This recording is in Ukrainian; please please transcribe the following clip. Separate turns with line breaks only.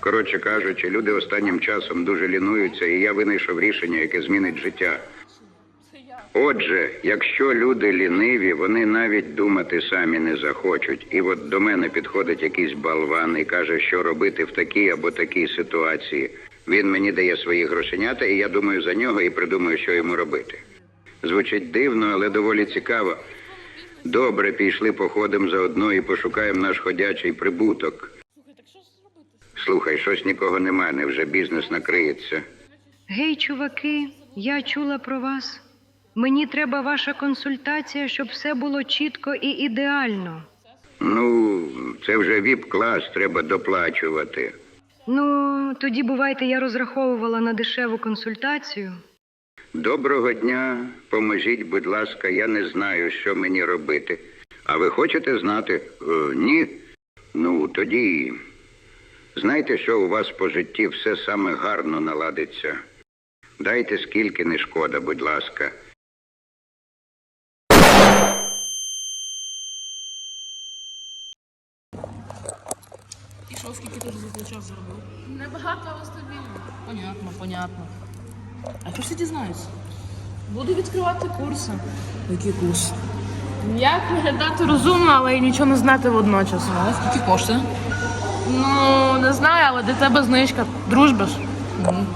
Коротше кажучи, люди останнім часом дуже лінуються, і я винайшов рішення, яке змінить життя. Отже, якщо люди ліниві, вони навіть думати самі не захочуть. І от до мене підходить якийсь балван і каже, що робити в такій або такій ситуації. Він мені дає свої грошенята, і я думаю за нього і придумаю, що йому робити. Звучить дивно, але доволі цікаво. Добре, пішли походимо заодно і пошукаємо наш ходячий прибуток. Слухай, щось нікого немає, невже бізнес накриється.
Гей, чуваки, я чула про вас. Мені треба ваша консультація, щоб все було чітко і ідеально.
Ну, це вже віп-клас, треба доплачувати.
Ну, тоді бувайте, я розраховувала на дешеву консультацію.
Доброго дня, поможіть, будь ласка, я не знаю, що мені робити. А ви хочете знати? Е, ні? Ну, тоді. Знаєте, що у вас по житті все саме гарно наладиться. Дайте скільки не шкода, будь ласка.
І що, скільки ти вже за цей час заробив?
Небагато, але стабільно.
Понятно, понятно. А що ж ти дізнаєшся? Буду відкривати курси. Які курси?
Як виглядати розумно, але й нічого не знати водночас.
А скільки коштує?
Ну, не знаю, але для тебе знижка. Дружба ж.
Мгм.